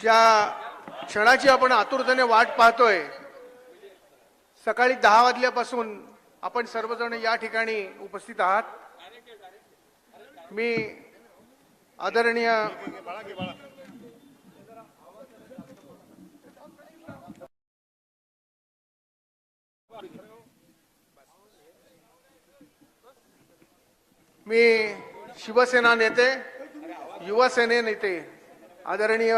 ज्या क्षणाची आपण आतुरतेने वाट पाहतोय सकाळी दहा वाजल्यापासून आपण सर्वजण या ठिकाणी उपस्थित आहात. मी आदरणीय मी शिवसेना नेते युवा सेने नेते आदरणीय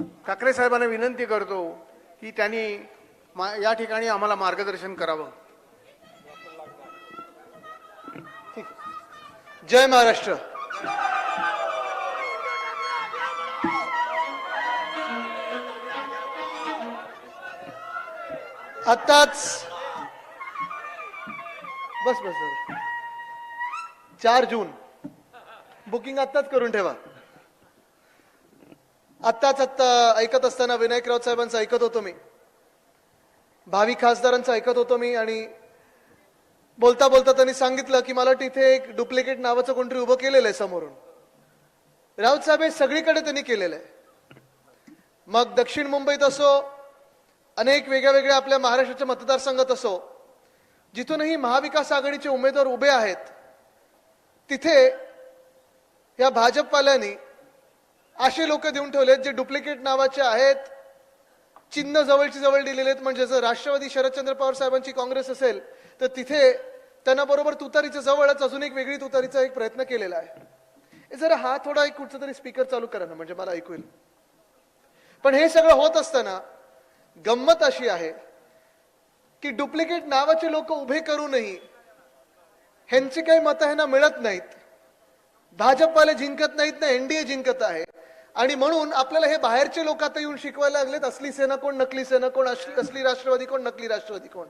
ठाकरे साहेबांना विनंती करतो की त्यांनी मा- या ठिकाणी आम्हाला मार्गदर्शन करावं. जय महाराष्ट्र. आत्ताच बस बस बस. चार जून. बुकिंग आत्ताच करून ठेवा. आत्ताच आत्ता ऐकत असताना विनायक राऊत साहेबांचं ऐकत होतो मी. भावी खासदारांचं ऐकत होतो मी आणि बोलता बोलता त्यांनी सांगितलं की मला तिथे एक डुप्लिकेट नावाचं कोणतरी उभं केलेलं आहे समोरून. राऊत साहेब हे सगळीकडे त्यांनी केलेलं आहे. मग दक्षिण मुंबईत असो अनेक वेगळ्या वेगळ्या आपल्या महाराष्ट्राच्या मतदारसंघात असो जिथूनही महाविकास आघाडीचे उमेदवार उभे आहेत तिथे या भाजपवाल्यांनी असे लोक देऊन ठेवलेत जे डुप्लिकेट नावाचे आहेत. चिन्ह जवळची जवळ दिलेले आहेत. म्हणजे जर राष्ट्रवादी शरदचंद्र पवार साहेबांची काँग्रेस असेल तर तिथे त्यांना बरोबर तुतारीच्या जवळच अजून एक वेगळी तुतारीचा एक प्रयत्न केलेला आहे. हे जरा हा थोडा एक कुठचा तरी स्पीकर चालू करा ना म्हणजे मला ऐकू येईल. पण हे सगळं होत असताना गंमत अशी आहे की डुप्लिकेट नावाचे लोक उभे करूनही ह्यांची काही मतं ह्यांना मिळत नाहीत. भाजपवाले जिंकत नाहीत ना एनडीए जिंकत आहे. आणि म्हणून आपल्याला हे बाहेरचे लोक आता येऊन शिकवायला लागलेत असली सेना कोण नकली सेना कोण असली राष्ट्रवादी कोण नकली राष्ट्रवादी कोण?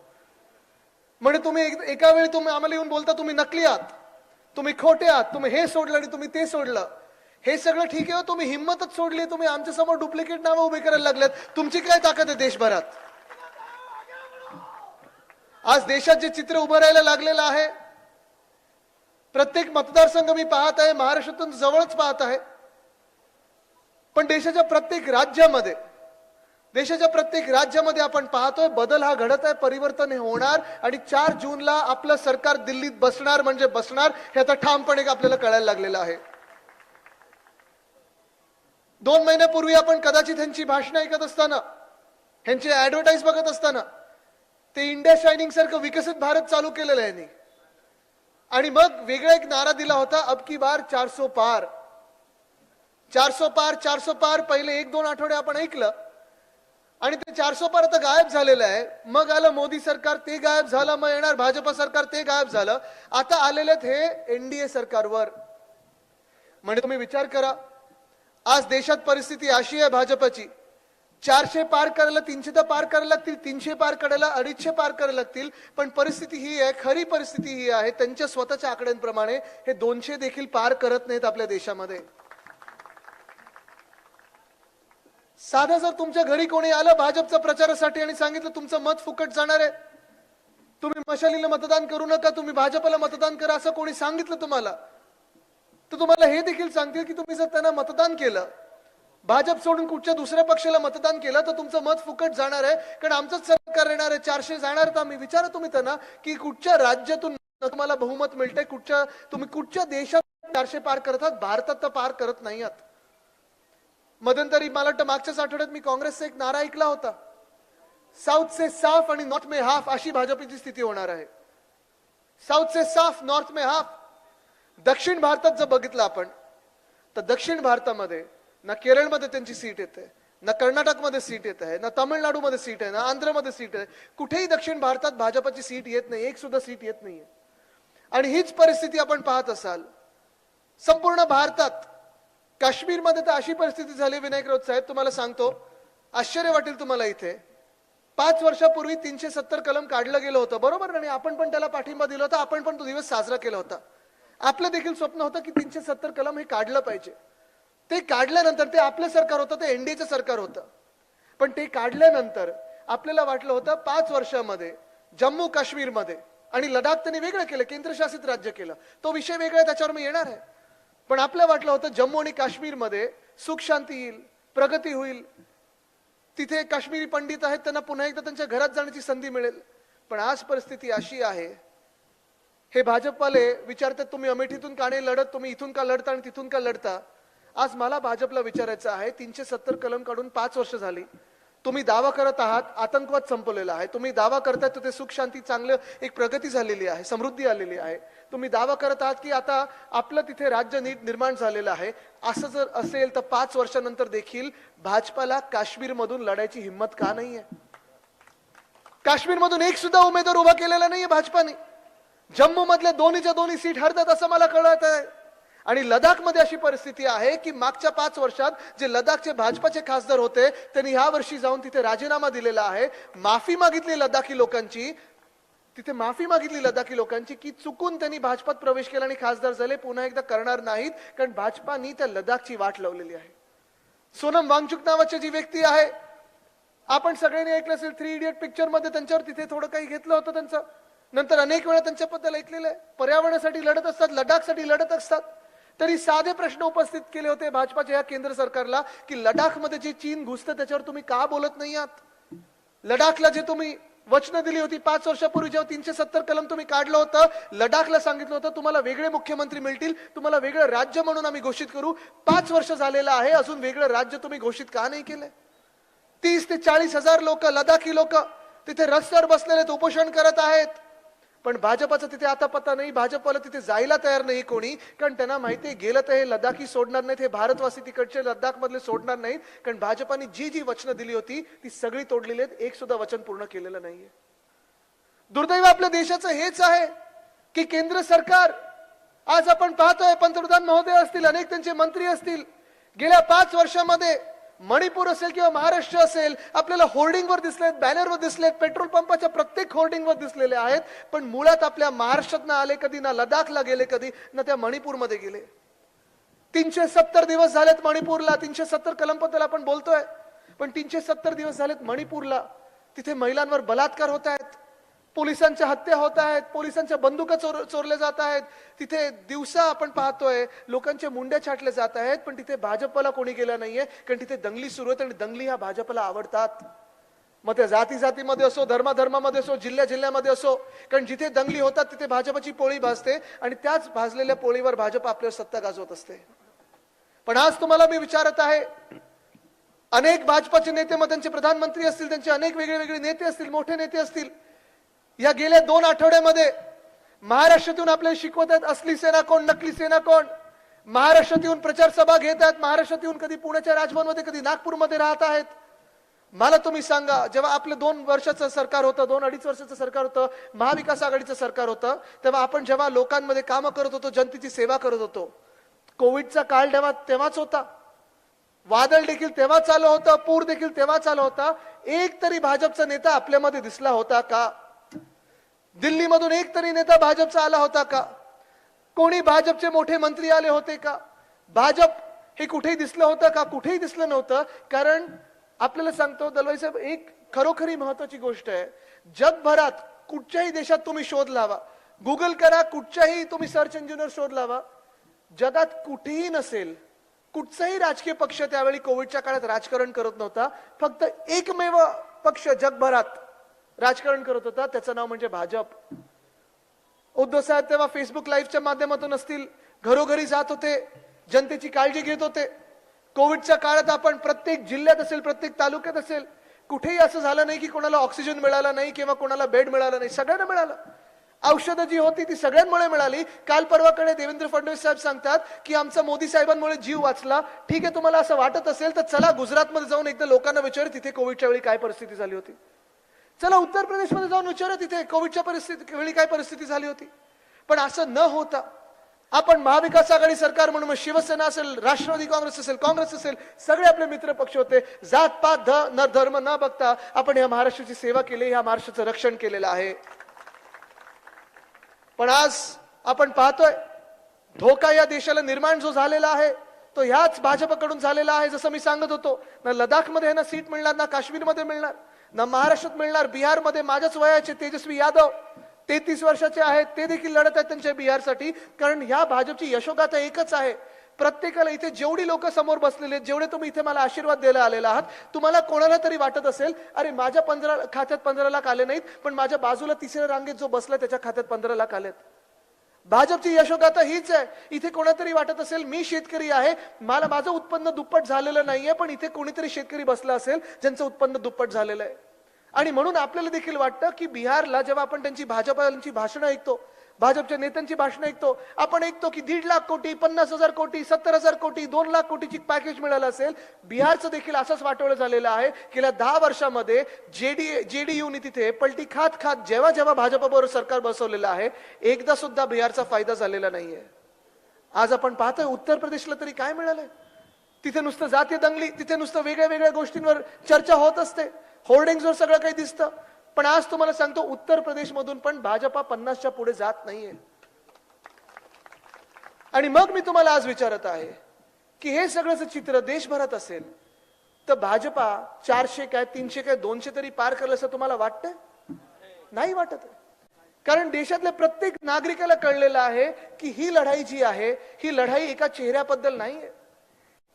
म्हणजे तुम्ही एक- एका वेळी तुम्ही आम्हाला येऊन बोलता तुम्ही नकली आहात. तुम्ही खोटे आहात. तुम्ही हे सोडलं आणि तुम्ही ते सोडलं. हे सगळं ठीक आहे हो, तुम्ही हिंमतच सोडली तुम्ही आमच्यासमोर डुप्लिकेट नावं उभे करायला लागल्यात तुमची काय ताकद आहे देशभरात? आज देशात जे चित्र उभं राहायला लागलेलं आहे प्रत्येक मतदारसंघ मी पाहत आहे महाराष्ट्रातून जवळच पाहत आहे. पण देशाच्या प्रत्येक राज्यामध्ये देशाच्या प्रत्येक राज्यामध्ये आपण पाहतोय बदल हा घडत आहे परिवर्तन हे होणार आणि चार जूनला आपलं सरकार दिल्लीत बसणार म्हणजे बसणार हे आता ठामपणे आपल्याला कळायला लागलेलं आहे. दोन महिन्यापूर्वी आपण कदाचित ह्यांची भाषणं ऐकत असताना ह्यांची ऍडव्हर्टाईज बघत असताना ते इंडिया शायनिंग सारखं विकसित भारत चालू केलेलं आहे आणि मग वेगळा एक नारा दिला होता अब की बार चारसो पार. चारसो पार चारसो पार पहिले एक दोन आठवडे आपण ऐकलं. आणि ते चारसो पार आता गायब झालेलं आहे. मग आलं मोदी सरकार ते गायब झालं मग येणार भाजप सरकार ते गायब झालं. आता आलेले हे एनडीए सरकारवर. म्हणजे तुम्ही विचार करा. आज देशात परिस्थिती अशी आहे भाजपची. चारशे पार करायला तीनशे तर पार करायला लागतील तीनशे पार करायला अडीचशे पार करायला लागतील. पण परिस्थिती ही आहे खरी परिस्थिती ही आहे. त्यांच्या स्वतःच्या आकड्यांप्रमाणे हे दोनशे देखील पार करत नाहीत आपल्या देशामध्ये. साधं जर तुमच्या घरी कोणी आलं भाजपच्या प्रचारासाठी आणि सांगितलं तुमचं मत फुकट जाणार आहे तुम्ही मशालीला मतदान करू नका तुम्ही भाजपला मतदान करा असं कोणी सांगितलं तुम्हाला तर तुम्हाला हे देखील सांगतील की तुम्ही जर त्यांना मतदान केलं भाजप सोडून कुठच्या दुसऱ्या पक्षाला मतदान केलं तर तुमचं मत फुकट जाणार आहे कारण आमचंच सरकार येणार आहे चारशे जाणार तर आम्ही. विचारा तुम्ही त्यांना की कुठच्या राज्यातून तुम्हाला बहुमत मिळतंय कुठच्या तुम्ही कुठच्या देशात चारशे पार करतात भारतात तर पार करत नाही आहात. मध्यंतरी मला वाटतं मागच्याच आठवड्यात मी काँग्रेसचा एक नारा ऐकला होता. साऊथ से साफ आणि नॉर्थ मे हाफ अशी भाजपची स्थिती होणार आहे. साऊथ से साफ नॉर्थ मे हाफ दक्षिण भारतात जर बघितलं आपण तर दक्षिण भारतामध्ये ना केरळमध्ये त्यांची सीट येते ना कर्नाटकमध्ये सीट येत आहे ना तामिळनाडूमध्ये सीट आहे ना आंध्रमध्ये सीट आहे. कुठेही दक्षिण भारतात भाजपाची सीट येत नाही एक सुद्धा सीट येत नाहीये. आणि हीच परिस्थिती आपण पाहत असाल संपूर्ण भारतात काश्मीरमध्ये तर अशी परिस्थिती झाली विनायक साहेब तुम्हाला सांगतो आश्चर्य वाटेल तुम्हाला इथे. पाच वर्षापूर्वी तीनशे सत्तर कलम काढलं गेलं होतं बरोबर आणि आपण पण त्याला पाठिंबा दिला होता आपण पण तो दिवस साजरा केला होता. आपलं देखील स्वप्न होतं की तीनशे सत्तर कलम हे काढलं पाहिजे. ते काढल्यानंतर ते आपलं सरकार होतं ते एनडीएचं सरकार होतं. पण ते काढल्यानंतर आपल्याला वाटलं होतं पाच वर्षामध्ये जम्मू काश्मीरमध्ये आणि लडाख त्यांनी वेगळं केलं केंद्रशासित राज्य केलं. तो विषय वेगळा त्याच्यावर मी येणार आहे. पण आपल्या वाटलं होतं जम्मू आणि काश्मीरमध्ये सुख शांती येईल प्रगती होईल. तिथे काश्मीरी पंडित आहेत त्यांना पुन्हा एकदा त्यांच्या घरात जाण्याची संधी मिळेल. पण आज परिस्थिती अशी आहे हे भाजपवाले विचारतात तुम्ही अमेठीतून का नाही लढत? तुम्ही इथून का लढता आणि तिथून का लढता? आज मला भाजपला विचारायचं आहे तीनशे सत्तर कलम काढून पाच वर्ष झाली. तुम्ही दावा करत आहात आतंकवाद संपवलेला आहे. तुम्ही दावा करताय तर ते सुख शांती चांगलं एक प्रगती झालेली आहे समृद्धी आलेली आहे. तुम्ही दावा करत आहात की आता आपलं तिथे राज्य नीट निर्माण झालेलं आहे. असं जर असेल तर पाच वर्षानंतर देखील भाजपाला काश्मीरमधून लढायची हिंमत का नाही आहे काश्मीरमधून एक सुद्धा उमेदवार उभा केलेला नाहीये भाजपाने. जम्मू मधल्या दोन्हीच्या दोन्ही सीट हरतात असं मला कळत आहे आणि लडाखमध्ये अशी परिस्थिती आहे की मागच्या पाच वर्षात जे लडाखचे भाजपाचे खासदार होते त्यांनी ह्या वर्षी जाऊन तिथे राजीनामा दिलेला आहे. माफी मागितली लडाखी लोकांची. तिथे माफी मागितली लडाखी लोकांची की चुकून त्यांनी भाजपात प्रवेश केला आणि खासदार झाले. पुन्हा एकदा करणार नाहीत कारण भाजपानी त्या लडाखची वाट लावलेली आहे. सोनम वांगचुक नावाची जी व्यक्ती आहे आपण सगळ्यांनी ऐकलं असेल थ्री इडियट पिक्चरमध्ये त्यांच्यावर तिथे थोडं काही घेतलं होतं त्यांचं. नंतर अनेक वेळा त्यांच्याबद्दल ऐकलेलं आहे. पर्यावरणासाठी लढत असतात लडाखसाठी लढत असतात. तरी साधे प्रश्न उपस्थित केले होते भाजपाच्या या केंद्र सरकारला की लडाखमध्ये जे चीन घुसतं त्याच्यावर तुम्ही का बोलत नाही आहात? लडाखला जे तुम्ही वचनं दिली होती पाच वर्षापूर्वी जेव्हा तीनशे सत्तर कलम तुम्ही काढलं होतं लडाखला सांगितलं होतं तुम्हाला वेगळे मुख्यमंत्री मिळतील तुम्हाला वेगळं राज्य म्हणून आम्ही घोषित करू. पाच वर्ष झालेलं आहे अजून वेगळं राज्य तुम्ही घोषित का नाही केलंय? तीस ते चाळीस हजार लोक लडाखी लोक तिथे रस्त्यावर बसलेले आहेत, उपोषण करत आहेत. पण भाजपाचा तिथे आता पत्ता नाही भाजपवाला तिथे जायला तयार नाही कोणी. कारण त्यांना माहिती आहे गेलं तर हे लडाखी सोडणार नाहीत हे भारतवासी तिकडचे लडाख मधले सोडणार नाहीत. कारण भाजपाने जी जी वचनं दिली होती ती सगळी तोडलेली आहेत. एक सुद्धा वचन पूर्ण केलेलं नाहीये. दुर्दैव आपल्या देशाचं हेच आहे की केंद्र सरकार आज आपण पाहतोय पंतप्रधान महोदय असतील अनेक त्यांचे मंत्री असतील गेल्या पाच वर्षामध्ये मणिपूर असेल किंवा महाराष्ट्र असेल आपल्याला होर्डिंगवर दिसलेत बॅनरवर दिसलेत पेट्रोल पंपाच्या प्रत्येक होर्डिंगवर दिसलेले आहेत पण मुळात आपल्या महाराष्ट्रात ना आले कधी ना लडाखला गेले कधी ना त्या मणिपूरमध्ये गेले. तीनशे सत्तर दिवस झालेत मणिपूरला तीनशे सत्तर कलमबद्दल आपण बोलतोय पण तीनशे सत्तर दिवस झालेत मणिपूरला. तिथे महिलांवर बलात्कार होत आहेत. पोलिसांच्या हत्या होत आहेत पोलिसांच्या बंदुका चोर चोरल्या जात आहेत. तिथे दिवसा आपण पाहतोय लोकांच्या मुंड्या छाटल्या जात आहेत पण तिथे भाजपला कोणी गेलं नाहीये कारण तिथे दंगली सुरू आहेत आणि दंगली ह्या भाजपला आवडतात. मग त्या जाती जातीमध्ये असो धर्माधर्मामध्ये असो जिल्ह्या जिल्ह्यामध्ये असो कारण जिथे दंगली होतात तिथे भाजपची पोळी भाजते आणि त्याच भाजलेल्या पोळीवर भाजप आपल्यावर सत्ता गाजवत असते. पण आज तुम्हाला मी विचारत आहे अनेक भाजपाचे नेते मग त्यांचे प्रधानमंत्री असतील त्यांचे अनेक वेगळे वेगळे नेते असतील मोठे नेते असतील या गेल्या दोन आठवड्यामध्ये महाराष्ट्रातून आपल्याला शिकवत आहेत असली सेना कोण नकली सेना कोण? महाराष्ट्रात येऊन प्रचार सभा घेत आहेत महाराष्ट्रात येऊन कधी पुण्याच्या राजभवनमध्ये कधी नागपूरमध्ये राहत आहेत. मला तुम्ही सांगा जेव्हा आपलं दोन वर्षाचं सरकार होतं दोन अडीच वर्षाचं सरकार होतं महाविकास आघाडीचं सरकार होतं तेव्हा आपण जेव्हा लोकांमध्ये कामं करत होतो जनतेची सेवा करत होतो कोविडचा काळ तेव्हा तेव्हाच होता. वादळ देखील तेव्हा चालू होतं पूर देखील तेव्हा चालू होता. एक तरी भाजपचा नेता आपल्यामध्ये दिसला होता का? दिल्लीमधून एक तरी नेता भाजपचा आला होता का? कोणी भाजपचे मोठे मंत्री आले होते का? भाजप हे कुठेही दिसलं होतं का? कुठेही दिसलं नव्हतं. कारण आपल्याला सांगतो दलवाई साहेब एक खरोखरी महत्वाची गोष्ट आहे. जगभरात कुठच्याही देशात तुम्ही शोध लावा. गुगल करा कुठच्याही तुम्ही सर्च इंजिनवर शोध लावा. जगात कुठेही नसेल कुठचाही राजकीय पक्ष त्यावेळी कोविडच्या काळात राजकारण करत नव्हता. फक्त एकमेव पक्ष जगभरात राजकारण करत होता. त्याचं नाव म्हणजे भाजप. उद्धव साहेब तेव्हा फेसबुक लाईव्हच्या माध्यमातून असतील. घरोघरी जात होते. जनतेची काळजी घेत होते. कोविडच्या काळात आपण प्रत्येक जिल्ह्यात असेल प्रत्येक तालुक्यात असेल कुठेही असं झालं नाही की कोणाला ऑक्सिजन मिळाला नाही किंवा कोणाला बेड मिळाला नाही. सगळ्यांना मिळालं. औषधं जी होती ती सगळ्यांमुळे मिळाली. काल परवाकडे देवेंद्र फडणवीस साहेब सांगतात की आमचा मोदी साहेबांमुळे जीव वाचला. ठीक आहे तुम्हाला असं वाटत असेल तर चला गुजरातमध्ये जाऊन एकदा लोकांना विचार तिथे कोविडच्या वेळी काय परिस्थिती झाली होती. चला उत्तर प्रदेशमध्ये जाऊन विचारा तिथे. कोविडच्या परिस्थिती वेळी काय परिस्थिती झाली होती? पण असं न होता आपण महाविकास आघाडी सरकार म्हणून शिवसेना असेल राष्ट्रवादी काँग्रेस असेल काँग्रेस असेल सगळे आपले मित्र पक्ष होते. जात पात ध न धर्म न बघता आपण या महाराष्ट्राची सेवा केली या महाराष्ट्राचं रक्षण केलेलं आहे. पण आज आपण पाहतोय धोका या देशाला निर्माण जो झालेला आहे तो ह्याच भाजपकडून झालेला आहे जसं मी सांगत होतो. ना लडाखमध्ये ना सीट मिळणार ना काश्मीरमध्ये मिळणार. ना महाराष्ट्रात मिळणार बिहारमध्ये माझ्याच वयाचे तेजस्वी यादव तेहतीस वर्षाचे आहेत ते देखील लढत आहेत त्यांच्या बिहारसाठी. कारण ह्या भाजपची यशोगाथा एकच आहे. प्रत्येकाला इथे जेवढी लोक समोर बसलेले आहेत, जेवढे तुम्ही इथे मला आशीर्वाद द्यायला आलेला आहात तुम्हाला कोणाला तरी वाटत असेल अरे माझ्या पंधरा खात्यात पंधरा लाख आले नाहीत पण माझ्या बाजूला तिसऱ्या रांगेत जो बसला त्याच्या खात्यात पंधरा लाख आलेत. भाजपची यशोगाथा हीच आहे. इथे कोणातरी वाटत असेल मी शेतकरी आहे. मला माझं उत्पन्न दुप्पट झालेलं नाहीये पण इथे कोणीतरी शेतकरी बसला असेल ज्यांचं उत्पन्न दुप्पट झालेलं आहे. आणि म्हणून आपल्याला देखील वाटतं की बिहारला जेव्हा आपण त्यांची भाजपाची भाषणं ऐकतो भाजपच्या नेत्यांची भाषणं ऐकतो. आपण ऐकतो की दीड लाख कोटी पन्नास हजार कोटी सत्तर हजार कोटी दोन लाख कोटीची पॅकेज मिळालं असेल. बिहारचं देखील असंच वाटवलं झालेलं आहे. गेल्या दहा वर्षामध्ये जेडी जेडीयूने तिथे पलटी खात खात जेव्हा जेव्हा भाजपबरोबर सरकार बसवलेलं आहे एकदा सुद्धा बिहारचा फायदा झालेला नाहीये. आज आपण पाहतोय उत्तर प्रदेशला तरी काय मिळालंय? तिथे नुसतं जातीय दंगली तिथे नुसतं वेगळ्या वेगळ्या गोष्टींवर चर्चा होत असते. होर्डिंग्सवर सगळं काही दिसतं. पण आज तुम्हाला सांगतो उत्तर प्रदेशमधून पण भाजपा पन्नासच्या पुढे जात नाहीये. आणि मग मी तुम्हाला आज विचारत आहे की हे सगळंच चित्र देशभरात असेल तर भाजपा चारशे काय तीनशे काय दोनशे तरी पार करेल असं तुम्हाला वाटतंय? नाही वाटत. कारण देशातल्या प्रत्येक नागरिकाला कळलेलं आहे की ही लढाई जी आहे ही लढाई एका चेहऱ्याबद्दल नाहीये.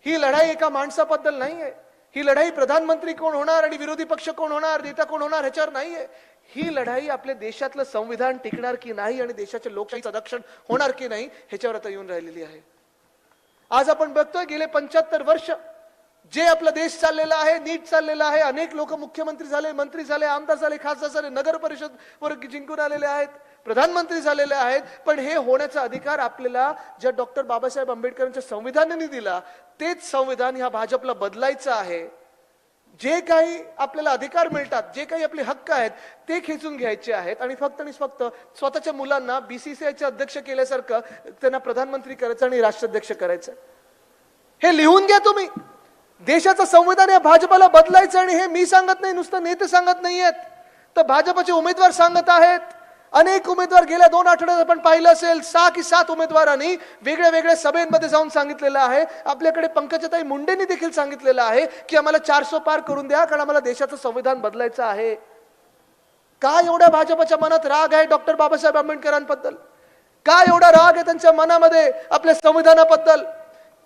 ही लढाई एका माणसाबद्दल नाहीये. ही लढाई प्रधानमंत्री कोण होणार आणि विरोधी पक्ष कोण होणार नेता कोण होणार ह्याच्यावर नाहीये. ही लढाई आपल्या देशातलं संविधान टिकणार की नाही आणि देशाच्या लोकशाही संरक्षण होणार की नाही ह्याच्यावर आता येऊन राहिलेली आहे. आज आपण बघतोय गेले पंच्याहत्तर वर्ष जे आपला देश चाललेला आहे नीट चाललेला आहे अनेक लोक मुख्यमंत्री झाले मंत्री झाले आमदार झाले खासदार झाले नगर परिषद वर जिंकून आलेले आहेत. प्रधानमंत्री झालेले आहेत पण हे होण्याचा अधिकार आपल्याला ज्या डॉक्टर बाबासाहेब आंबेडकरांच्या संविधानाने दिला तेच संविधान ह्या भाजपला बदलायचं आहे. जे काही आपल्याला अधिकार मिळतात जे काही आपले हक्क आहेत ते खेचून घ्यायचे आहेत. आणि फक्त आणि फक्त स्वतःच्या मुलांना बीसीसीआयचे अध्यक्ष केल्यासारखं त्यांना प्रधानमंत्री करायचं आणि राष्ट्राध्यक्ष करायचं. हे लिहून घ्या तुम्ही. देशाचं संविधान या भाजपाला बदलायचं आणि हे मी सांगत नाही नुसतं नेते सांगत नाहीयेत. तर भाजपाचे उमेदवार सांगत आहेत. अनेक उमेदवार गेल्या दोन आठवड्यात आपण पाहिलं असेल सहा की सात उमेदवारांनी वेगळ्या वेगळ्या सभेमध्ये जाऊन सांगितलेलं आहे. आपल्याकडे पंकजाताई मुंडेंनी देखील सांगितलेलं आहे की आम्हाला चारशे पार करून द्या कारण आम्हाला देशाचं संविधान बदलायचं आहे. का एवढ्या भाजपच्या मनात राग आहे डॉक्टर बाबासाहेब आंबेडकरांबद्दल? का एवढा राग आहे त्यांच्या मनामध्ये आपल्या संविधानाबद्दल?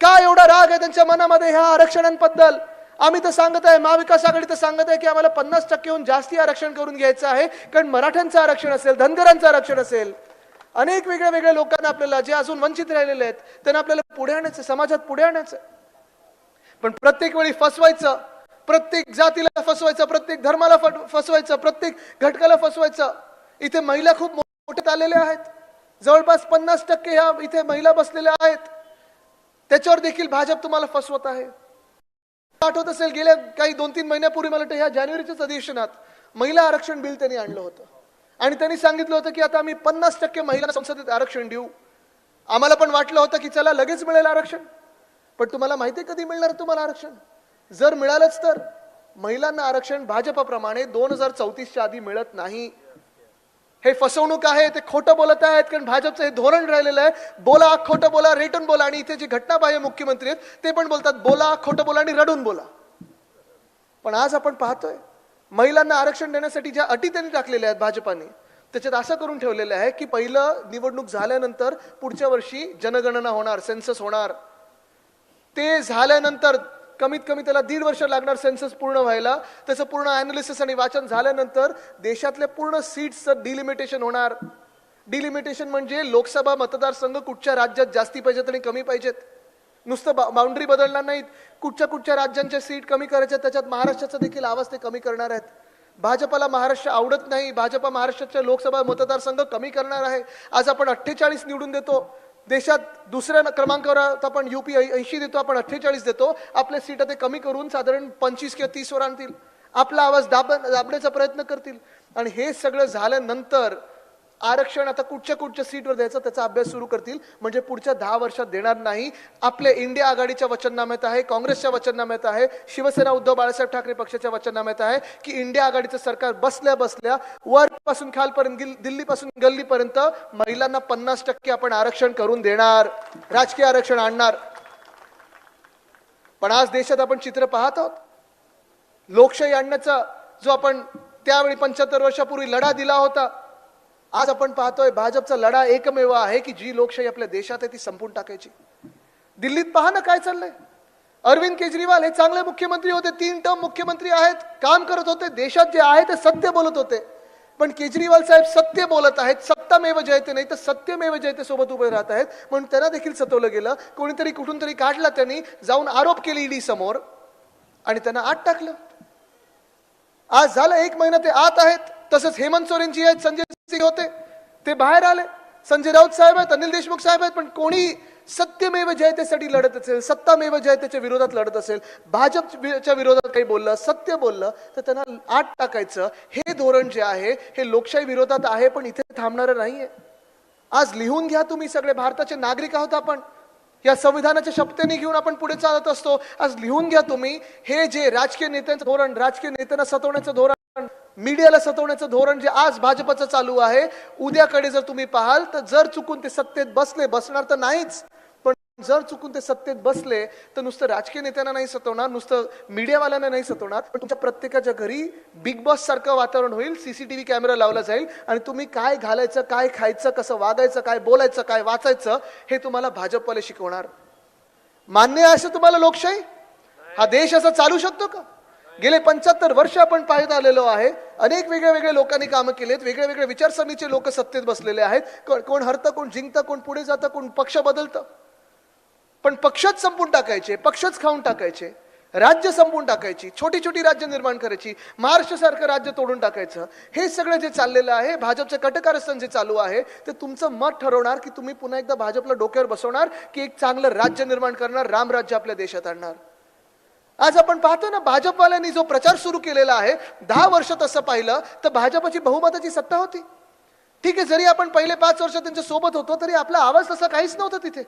का एवढा राग आहे त्यांच्या मनामध्ये ह्या आरक्षणांबद्दल? आम्ही तर सांगत आहे महाविकास आघाडी तर सांगत आहे की आम्हाला पन्नास टक्केहून जास्ती आरक्षण करून घ्यायचं आहे. कारण मराठ्यांचं आरक्षण असेल धनगरांचं आरक्षण असेल अनेक वेगळ्या वेगळ्या लोकांना आपल्याला जे अजून वंचित राहिलेले आहेत त्यांना आपल्याला पुढे आणायचं समाजात पुढे आणायचं. पण प्रत्येक वेळी फसवायचं प्रत्येक जातीला फसवायचं प्रत्येक धर्माला फट- फसवायचं प्रत्येक घटकाला फसवायचं. इथे महिला खूप मोठ्यात आलेल्या आहेत. जवळपास पन्नास टक्के ह्या इथे महिला बसलेल्या आहेत. त्याच्यावर देखील भाजप तुम्हाला फसवत आहे. आठवत असेल गेल्या काही दोन तीन महिन्यापूर्वी मला वाटतं ह्या जानेवारीच्याच अधिवेशनात महिला आरक्षण बिल त्यांनी आणलं होतं. आणि त्यांनी सांगितलं होतं की आता आम्ही पन्नास टक्के महिला संसदेत आरक्षण देऊ. आम्हाला पण वाटलं होतं की चला लगेच मिळेल आरक्षण. पण तुम्हाला माहिती कधी मिळणार तुम्हाला आरक्षण? जर मिळालंच तर. महिलांना आरक्षण भाजपाप्रमाणे दोन हजार चौतीसच्या आधी मिळत नाही. हे फसवणूक आहे ते खोटं बोलत आहेत कारण भाजपचं हे धोरण राहिलेलं आहे. बोला खोटं बोला रेटून बोला आणि इथे जे घटनाबाह्य मुख्यमंत्री आहेत ते पण बोलतात बोला खोटं बोला आणि रडून बोला. पण आज आपण पाहतोय महिलांना आरक्षण देण्यासाठी ज्या अटी त्यांनी टाकलेल्या आहेत भाजपाने त्याच्यात असं करून ठेवलेलं आहे की पहिलं निवडणूक झाल्यानंतर पुढच्या वर्षी जनगणना होणार सेन्सस होणार. ते झाल्यानंतर कमीत कमी त्याला दीड वर्ष लागणार सेन्सस पूर्ण व्हायला. त्याचं पूर्ण अनालिसिस आणि वाचन झाल्यानंतर देशातल्या पूर्ण सीट्सचं डिलिमिटेशन होणार. डिलिमिटेशन म्हणजे लोकसभा मतदारसंघ कुठच्या राज्यात जास्ती पाहिजेत आणि कमी पाहिजेत. नुसतं बा बाउंड्री बदलणार नाहीत. कुठच्या कुठच्या राज्यांच्या सीट कमी करायच्या त्याच्यात महाराष्ट्राचा देखील आवाज ते कमी करणार आहेत. भाजपाला महाराष्ट्र आवडत नाही. भाजपा महाराष्ट्राच्या लोकसभा मतदारसंघ कमी करणार आहे. आज आपण अठ्ठेचाळीस निवडून देतो. देशात दुसऱ्या क्रमांकावर आता आपण युपी ऐंशी देतो आपण अठ्ठेचाळीस देतो. आपल्या सीट ते कमी करून साधारण पंचवीस किंवा तीस वर आणतील. आपला आवाज दाब दाबण्याचा प्रयत्न करतील. आणि हे सगळं झाल्यानंतर आरक्षण आता कुठच्या कुठच्या सीटवर द्यायचं त्याचा अभ्यास सुरू करतील. म्हणजे पुढच्या दहा वर्षात देणार नाही. आपल्या इंडिया आघाडीच्या वचननाम्यात आहे काँग्रेसच्या वचननाम्यात आहे शिवसेना उद्धव बाळासाहेब ठाकरे पक्षाच्या वचननाम्यात आहे की इंडिया आघाडीचं सरकार बसल्या बसल्या वरपासून खालपर्यंत दिल्लीपासून गल्लीपर्यंत महिलांना पन्नास टक्के आपण आरक्षण करून देणार. राजकीय आरक्षण आणणार. पण आज देशात आपण चित्र पाहत आहोत. लोकशाही आणण्याचा जो आपण त्यावेळी पंच्याहत्तर वर्षापूर्वी लढा दिला होता आज आपण पाहतोय भाजपचा लढा एकमेव आहे की जी लोकशाही आपल्या देशात आहे ती संपून टाकायची. दिल्लीत पहा ना काय चाललंय. अरविंद केजरीवाल हे चांगले मुख्यमंत्री होते तीन टर्म मुख्यमंत्री आहेत काम करत होते देशात जे आहे ते सत्य बोलत होते. पण केजरीवाल साहेब सत्य बोलत आहेत सत्तामेव जयते नाही तर सत्यमेव जयते सोबत उभे राहत आहेत. म्हणून त्यांना देखील सतवलं गेलं. कोणीतरी कुठून तरी काढला त्यांनी जाऊन आरोप केले ईडी समोर आणि त्यांना आत टाकलं. आज झालं एक महिना ते आत आहेत. तसंच हेमंत सोरेन जी आहेत संजय होते ते बाहेर आले. संजय राऊत साहेब आहेत अनिल देशमुख साहेब आहेत पण कोणी सत्यमेव जयतेसाठी लढत असेल सत्तामेव जयतेच्या विरोधात लढत असेल भाजपच्या विरोधात काही बोललं सत्य बोललं तर त्यांना आत टाकायचं. हे धोरण जे आहे हे लोकशाही विरोधात आहे पण इथे थांबणारं नाहीये. आज लिहून घ्या तुम्ही सगळे भारताचे नागरिक आहोत आपण. या संविधानाच्या शपथेने घेऊन आपण पुढे चालत असतो. आज लिहून घ्या तुम्ही हे जे राजकीय नेत्यांचं धोरण राजकीय नेत्यांना सतवण्याचं धोरण मीडियाला सतवण्याचं धोरण जे आज भाजपचं चालू आहे उद्याकडे जर तुम्ही पाहाल तर जर चुकून ते सत्तेत बसले बसणार तर नाहीच. पण जर चुकून ते सत्तेत बसले तर नुसतं राजकीय नेत्यांना नाही सतवणार नुसतं मीडियावाल्यांना नाही सतवणार पण तुमच्या प्रत्येकाच्या घरी बिग बॉस सारखं वातावरण होईल सीसीटीव्ही कॅमेरा लावला जाईल आणि तुम्ही काय घालायचं काय खायचं कसं वागायचं काय बोलायचं काय वाचायचं हे तुम्हाला भाजपवाले शिकवणार. मान्य आहे असं तुम्हाला लोकशाही? हा देश असा चालू शकतो का? गेले पंच्याहत्तर वर्ष आपण पाहत आलेलो आहे. अनेक वेगळ्या वेगळ्या लोकांनी कामं केलेत वेगळ्या वेगळ्या विचारसरणीचे लोक सत्तेत बसलेले आहेत. कोण- कोण हरतं कोण जिंकतं कोण पुढे जातं कोण पक्ष बदलतं. पण पक्षच संपून टाकायचे पक्षच खाऊन टाकायचे राज्य संपून टाकायची छोटी छोटी राज्य निर्माण करायची महाराष्ट्रासारखं राज्य तोडून टाकायचं हे सगळं जे चाललेलं आहे भाजपचं कटकारस्थान जे चालू आहे ते तुमचं मत ठरवणार की तुम्ही पुन्हा एकदा भाजपला डोक्यावर बसवणार की एक चांगलं राज्य निर्माण करणार रामराज्य आपल्या देशात आणणार. आज आपण पाहतो ना भाजपवाल्यांनी जो प्रचार सुरू केलेला आहे दहा वर्ष तसं पाहिलं तर भाजपची बहुमताची सत्ता होती. ठीक आहे जरी आपण पहिले पाच वर्ष त्यांच्यासोबत होतो तरी आपला आवाज तसा काहीच नव्हता तिथे.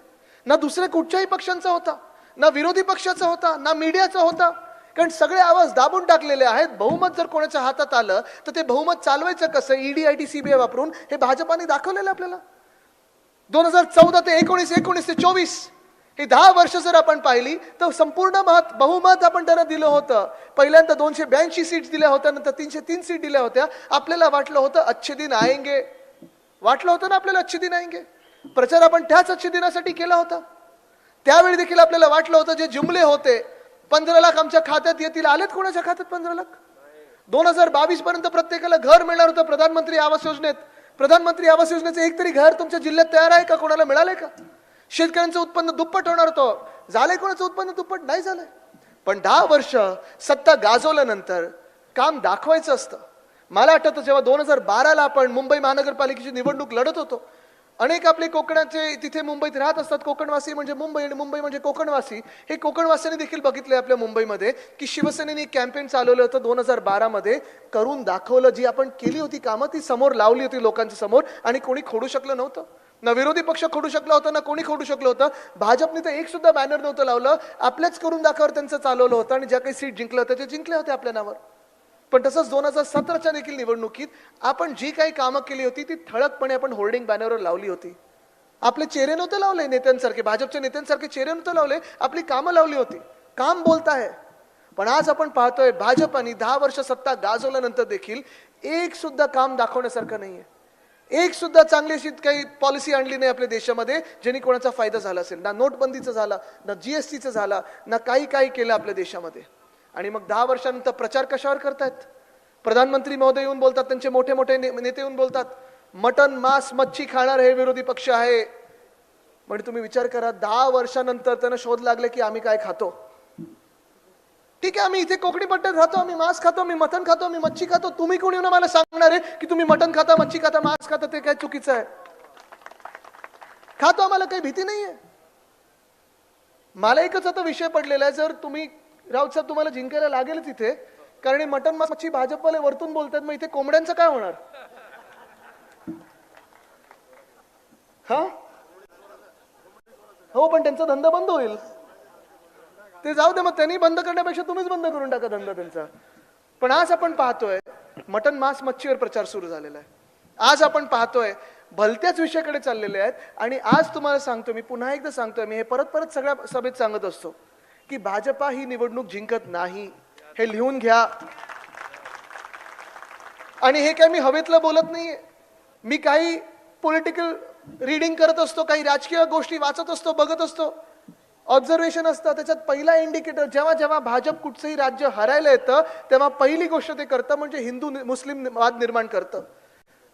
ना दुसऱ्या कुठच्याही पक्षांचा होता ना विरोधी पक्षाचा होता ना मीडियाचा होता. कारण सगळे आवाज दाबून टाकलेले आहेत बहुमत जर कोणाच्या हातात आलं तर ते बहुमत चालवायचं कसं? ईडी आय टी सीबीआय वापरून हे भाजपाने दाखवलेलं आपल्याला. दोन हजार चौदा ते एकोणीस एकोणीस ते चोवीस ही दहा वर्ष जर आपण पाहिली तर संपूर्ण महत बहुमत आपण त्यांना दिलं होतं. पहिल्यांदा दोनशे ब्याऐंशी सीट दिल्या होत्या नंतर तीनशे तीन सीट दिल्या होत्या. आपल्याला वाटलं होतं अच्छे दिन आएंगे. वाटलं होतं ना आपल्याला अच्छे दिन आएंगे? प्रचार आपण त्याच अच्छे दिनासाठी केला होता. त्यावेळी देखील आपल्याला वाटलं होतं जे जुमले होते पंधरा लाख आमच्या खात्यात येतील. आलेत कोणाच्या खात्यात पंधरा लाख? दोन हजार बावीस पर्यंत प्रत्येकाला घर मिळणार होतं प्रधानमंत्री आवास योजनेत. प्रधानमंत्री आवास योजनेचं एक तरी घर तुमच्या जिल्ह्यात तयार आहे का? कोणाला मिळालंय का? शेतकऱ्यांचं उत्पन्न दुप्पट होणार होतं. झालंय कोणाचं उत्पन्न दुप्पट? नाही झालंय. पण दहा वर्ष सत्ता गाजवल्यानंतर काम दाखवायचं असतं. मला आठवतं जेव्हा दोन हजार बाराला आपण मुंबई महानगरपालिकेची निवडणूक लढत होतो. अनेक आपले कोकणाचे तिथे मुंबईत राहत असतात कोकणवासी म्हणजे मुंबई आणि मुंबई म्हणजे कोकणवासी. हे कोकणवासीने देखील बघितले आपल्या मुंबईमध्ये की शिवसेनेने कॅम्पेन चालवलं होतं दोन हजार बारामध्ये. करून दाखवलं जी आपण केली होती कामं ती समोर लावली होती लोकांच्या समोर आणि कोणी खोडू शकलं नव्हतं. ना विरोधी पक्ष खोडू शकला होता ना कोणी खोडू शकलं होतं. भाजपने तर एक सुद्धा बॅनर नव्हतं लावलं. आपल्याच करून दाखवावर त्यांचं चालवलं होतं आणि ज्या काही सीट जिंकलं होतं ते जिंकले होते आपल्या नावावर. पण तसंच दोन हजार सतराच्या देखील निवडणुकीत आपण जी काही कामं केली होती ती ठळकपणे आपण होर्डिंग बॅनरवर लावली होती. आपले चेहरे नव्हते लावले नेत्यांसारखे भाजपच्या नेत्यांसारखे चेहरे नव्हते लावले आपली कामं लावली होती. काम बोलत आहे पण आज आपण पाहतोय भाजपाने दहा वर्ष सत्ता गाजवल्यानंतर देखील एक सुद्धा काम दाखवण्यासारखं नाहीये. एक सुद्धा चांगली अशी काही पॉलिसी आणली नाही आपल्या देशामध्ये ज्यांनी कोणाचा फायदा झाला असेल ना नोटबंदीचा झाला ना जीएसटीचा झाला ना काही काही केलं आपल्या देशामध्ये. आणि मग दहा वर्षानंतर प्रचार कशावर करतायत? प्रधानमंत्री महोदय येऊन बोलतात त्यांचे मोठे मोठे ने- नेते येऊन बोलतात मटन मांस मच्छी खाणार हे विरोधी पक्ष आहे. म्हणजे तुम्ही विचार करा दहा वर्षानंतर त्यांना शोध लागले की आम्ही काय खातो? ठीक आहे आम्ही इथे कोकणी पट्ट्यात राहतो आम्ही मांस खातो मी मटण खातो मी मच्छी खातो. तुम्ही कोणी येऊन मला सांगणार आहे की तुम्ही मटण खाता मच्छी खाता मांस खाता ते काय चुकीचं आहे? खातो आम्हाला काही भीती नाही आहे मला एकच आता विषय पडलेला आहे जर तुम्ही राऊत साहेब तुम्हाला जिंकायला लागेल तिथे कारण मटन मटण मच्छी भाजपवाले वरतून बोलतात मग इथे कोंबड्यांचं काय होणार? हा? हो पण त्यांचा धंदा बंद होईल. ते जाऊ दे मग त्यांनी बंद करण्यापेक्षा तुम्हीच बंद करून टाका धंदा त्यांचा. पण आज आपण पाहतोय मटन मांस मच्छीवर प्रचार सुरू झालेला आहे. आज आपण पाहतोय भलत्याच विषयाकडे चाललेले आहेत. आणि आज तुम्हाला सांगतो मी पुन्हा एकदा सांगतोय मी हे परत परत सगळ्या सभेत सांगत असतो की भाजपा ही निवडणूक जिंकत नाही हे लिहून घ्या. आणि हे काय मी हवेतलं बोलत नाहीये. मी काही पॉलिटिकल रीडिंग करत असतो काही राजकीय गोष्टी वाचत असतो बघत असतो. ऑब्झर्वेशन असतं त्याच्यात पहिला इंडिकेटर जेव्हा जेव्हा भाजप कुठचंही राज्य हरायला येतं तेव्हा पहिली गोष्ट ते करतं म्हणजे हिंदू मुस्लिम वाद निर्माण करतं.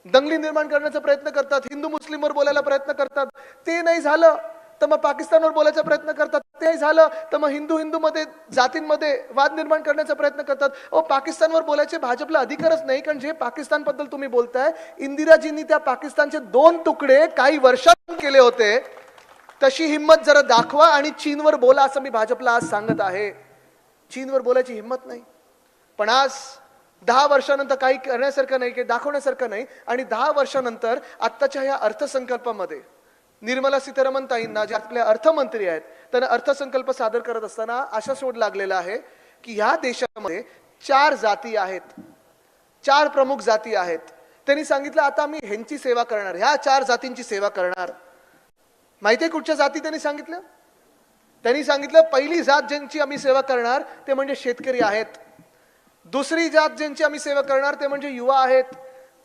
दंगली निर्माण करण्याचा प्रयत्न करतात हिंदू मुस्लिमवर बोलायला प्रयत्न करतात. ते नाही झालं तर मग पाकिस्तानवर बोलायचा प्रयत्न करतात. ते नाही झालं तर मग हिंदू हिंदू मध्ये जातींमध्ये वाद निर्माण करण्याचा प्रयत्न करतात. ओ पाकिस्तानवर बोलायचे भाजपला अधिकारच नाही कारण जे पाकिस्तानबद्दल तुम्ही बोलताय इंदिराजींनी त्या पाकिस्तानचे दोन तुकडे काही वर्षात केले होते. तशी हिंमत जरा दाखवा आणि चीनवर बोला असं मी भाजपला आज सांगत आहे. चीनवर बोलायची हिंमत नाही. पण आज दहा वर्षानंतर काही करण्यासारखं नाही काही दाखवण्यासारखं नाही आणि दहा वर्षानंतर आत्ताच्या या अर्थसंकल्पामध्ये निर्मला सीतारामन ताईंना जे आपल्या अर्थमंत्री आहेत त्यांना अर्थसंकल्प सादर करत असताना अशा शोध लागलेला आहे की ह्या देशामध्ये चार जाती आहेत. चार प्रमुख जाती आहेत. त्यांनी सांगितलं आता आम्ही ह्यांची सेवा करणार ह्या चार जातींची सेवा करणार. माहिती आहे कुठच्या जाती त्यांनी सांगितलं? त्यांनी सांगितलं पहिली जात ज्यांची आम्ही सेवा करणार ते म्हणजे शेतकरी आहेत. दुसरी जात ज्यांची आम्ही सेवा करणार ते म्हणजे युवा आहेत.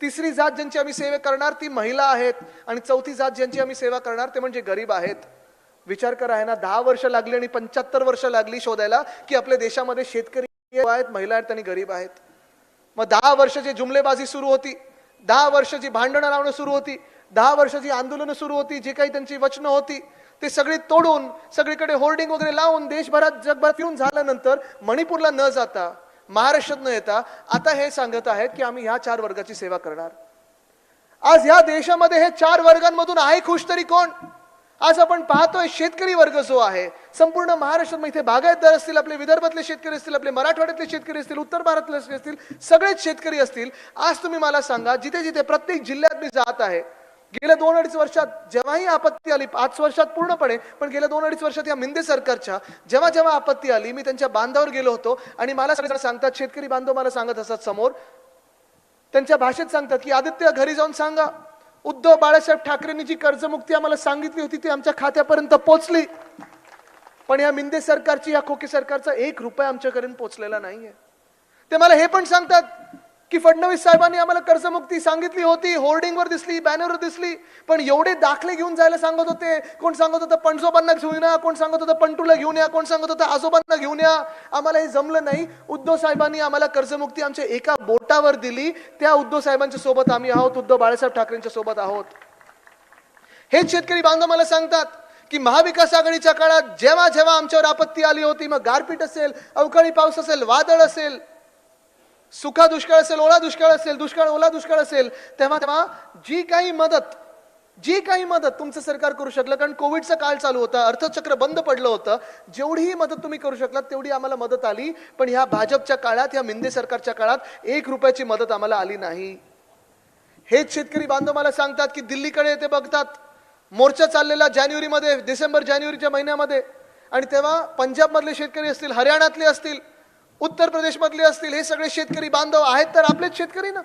तिसरी जात ज्यांची आम्ही सेवा करणार ती महिला आहेत. आणि चौथी जात ज्यांची आम्ही सेवा करणार ते म्हणजे गरीब आहेत. विचार करा आहे ना दहा वर्ष लागली आणि पंच्याहत्तर वर्ष लागली शोधायला की आपल्या देशामध्ये शेतकरी आहेत महिला आहेत आणि गरीब आहेत. मग दहा वर्षाची जुमलेबाजी सुरू होती दहा वर्षाची भांडणं लावणं सुरू होती दहा वर्षाची आंदोलनं सुरू होती जे काही त्यांची वचनं होती ते सगळी तोडून सगळीकडे होर्डिंग वगैरे लावून देशभरात जगभरात येऊन झाल्यानंतर मणिपूरला न जाता महाराष्ट्रात न येता आता हे सांगत आहेत की आम्ही ह्या चार वर्गाची सेवा करणार. आज ह्या देशामध्ये हे चार वर्गांमधून आहे खुश तरी कोण? आज आपण पाहतोय शेतकरी वर्ग जो आहे संपूर्ण महाराष्ट्रात इथे बागायतदार असतील आपले विदर्भातले शेतकरी असतील आपले मराठवाड्यातले शेतकरी असतील उत्तर भारतातले असतील सगळेच शेतकरी असतील. आज तुम्ही मला सांगा जिथे जिथे प्रत्येक जिल्ह्यात मी जात आहे गेल्या दोन अडीच वर्षात जेव्हाही आपत्ती आली पाच वर्षात पूर्णपणे पण गेल्या दोन अडीच वर्षात या मिंदे सरकारच्या जेव्हा जेव्हा आपत्ती आली मी त्यांच्या बांधावर गेलो होतो आणि मला सगळेजण सांगतात शेतकरी बांधव मला सांगत असतात समोर त्यांच्या भाषेत सांगतात की आदित्य घरी जाऊन सांगा. उद्धव बाळासाहेब ठाकरेंनी जी कर्जमुक्ती आम्हाला सांगितली होती ती आमच्या खात्यापर्यंत पोहोचली पण या मिंदे सरकारची या खोके सरकारचा एक रुपया आमच्याकडे पोहोचलेला नाहीये. ते मला हे पण सांगतात की फडणवीस साहेबांनी आम्हाला कर्जमुक्ती सांगितली होती होर्डिंगवर दिसली बॅनरवर दिसली पण एवढे दाखले घेऊन जायला सांगत होते. कोण सांगत होतं पणजोबांना घेऊन या कोण सांगत होतं पंटूला घेऊन या कोण सांगत होतं आजोबांना घेऊन या. आम्हाला हे जमलं नाही. उद्धव साहेबांनी आम्हाला कर्जमुक्ती आमच्या एका बोटावर दिली. त्या उद्धव साहेबांच्या सोबत आम्ही आहोत उद्धव बाळासाहेब ठाकरेंच्या सोबत आहोत. हेच शेतकरी बांधव मला सांगतात की महाविकास आघाडीच्या काळात जेव्हा जेव्हा आमच्यावर आपत्ती आली होती मग गारपीट असेल अवकाळी पाऊस असेल वादळ असेल सुखा दुष्काळ असेल ओला दुष्काळ असेल दुष्काळ ओला दुष्काळ असेल तेव्हा तेव्हा जी काही मदत जी काही मदत तुमचं सरकार करू शकलं कारण कोविडचा काळ चालू होता अर्थचक्र बंद पडलं होतं जेवढीही मदत तुम्ही करू शकलात तेवढी आम्हाला मदत आली पण ह्या भाजपच्या काळात ह्या मिंदे सरकारच्या काळात एक रुपयाची मदत आम्हाला आली नाही. हेच शेतकरी बांधव मला सांगतात की दिल्लीकडे ते बघतात. मोर्चा चाललेला जानेवारीमध्ये डिसेंबर जानेवारीच्या महिन्यामध्ये. आणि तेव्हा पंजाबमधले शेतकरी असतील हरियाणातले असतील उत्तर प्रदेशमधले असतील हे सगळे शेतकरी बांधव आहेत तर आपलेच शेतकरी ना.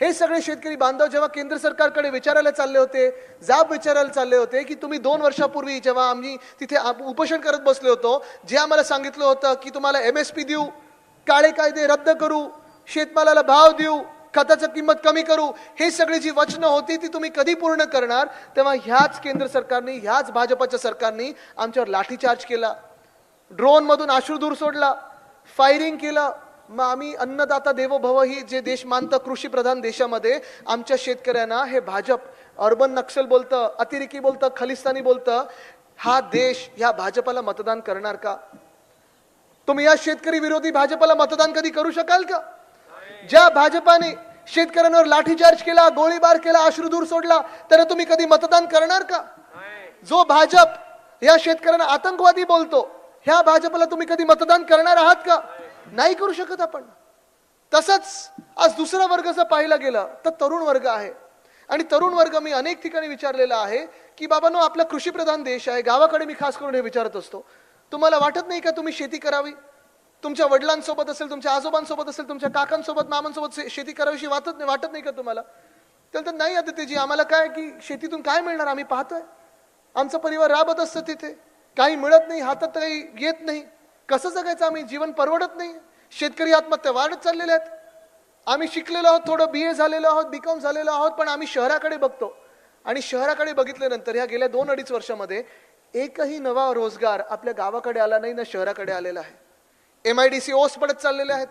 हे सगळे शेतकरी बांधव जेव्हा केंद्र सरकारकडे विचारायला चालले होते जाब विचारायला चालले होते की तुम्ही दोन वर्षापूर्वी जेव्हा आम्ही तिथे उपोषण करत बसलो होतो जे आम्हाला सांगितलं होतं की तुम्हाला एम एस पी देऊ काळे कायदे रद्द करू शेतमालाला भाव देऊ खताचं किंमत कमी करू हे सगळी जी वचनं होती ती तुम्ही कधी पूर्ण करणार? तेव्हा ह्याच केंद्र सरकारने ह्याच भाजपाच्या सरकारने आमच्यावर लाठीचार्ज केला. ड्रोनमधून आश्रू दूर सोडला. फायरिंग केलं मग आम्ही अन्नदाता देवो भव ही जे देश मानतं कृषी प्रधान देशामध्ये आमच्या शेतकऱ्यांना हे भाजप अर्बन नक्षल बोलतं अतिरेकी बोलतं खलिस्तानी बोलतं हा देश ह्या भाजपाला मतदान करणार का? तुम्ही या शेतकरी विरोधी भाजपाला मतदान कधी करू शकाल का? ज्या भाजपाने शेतकऱ्यांवर लाठीचार्ज केला गोळीबार केला अश्रुधूर सोडला तर तुम्ही कधी मतदान करणार का? जो भाजप या शेतकऱ्यांना आतंकवादी बोलतो ह्या भाजपला तुम्ही कधी मतदान करणार आहात का? नाही करू शकत आपण. तसंच आज दुसरा वर्ग जर पाहिला गेलं तर तरुण वर्ग आहे. आणि तरुण वर्ग मी अनेक ठिकाणी विचारलेला आहे की बाबांनो आपला कृषीप्रधान देश आहे. गावाकडे मी खास करून हे विचारत असतो. तुम्हाला वाटत नाही का तुम्ही शेती करावी? तुमच्या वडिलांसोबत असेल तुमच्या आजोबांसोबत असेल तुमच्या काकांसोबत मामांसोबत शेती करावीशी वाटत नाही वाटत नाही का तुम्हाला? तर नाही आदित्यजी आम्हाला काय की शेतीतून काय मिळणार? आम्ही पाहतोय. आमचा परिवार राबत असतं तिथे. काही मिळत नाही हातात काही येत नाही. कसं जगायचं? आम्ही जीवन परवडत नाही. शेतकरी आत्महत्या वाढत चाललेल्या आहेत. आम्ही शिकलेलो आहोत थोडं बी ए झालेलो आहोत बी कॉम झालेलो आहोत पण आम्ही शहराकडे बघतो. आणि शहराकडे बघितल्यानंतर ह्या गेल्या दोन अडीच वर्षामध्ये एकही नवा रोजगार आपल्या गावाकडे आला नाही ना शहराकडे आलेला आहे. एम आय डी सी ओस पडत चाललेले आहेत.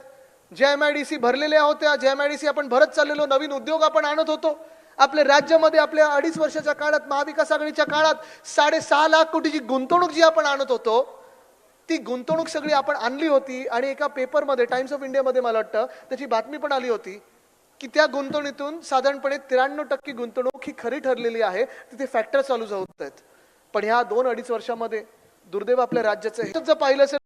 ज्या एम आय डी सी भरलेल्या होत्या ज्या एम आय डी सी आपण भरत चाललेलो नवीन उद्योग आपण आणत होतो आपल्या राज्यामध्ये आपल्या अडीच वर्षाच्या काळात महाविकास आघाडीच्या काळात साडेसहा लाख कोटीची गुंतवणूक जी आपण आणत होतो ती गुंतवणूक सगळी आपण आणली होती आणि एका पेपरमध्ये टाइम्स ऑफ इंडियामध्ये मला वाटतं त्याची बातमी पण आली होती की त्या गुंतवणुकीतून साधारणपणे त्र्याण्णव टक्के गुंतवणूक ही खरी ठरलेली आहे तिथे फॅक्टर चालू होत आहेत. पण ह्या दोन अडीच वर्षामध्ये दुर्दैव आपल्या राज्याचं जर पाहिलं असेल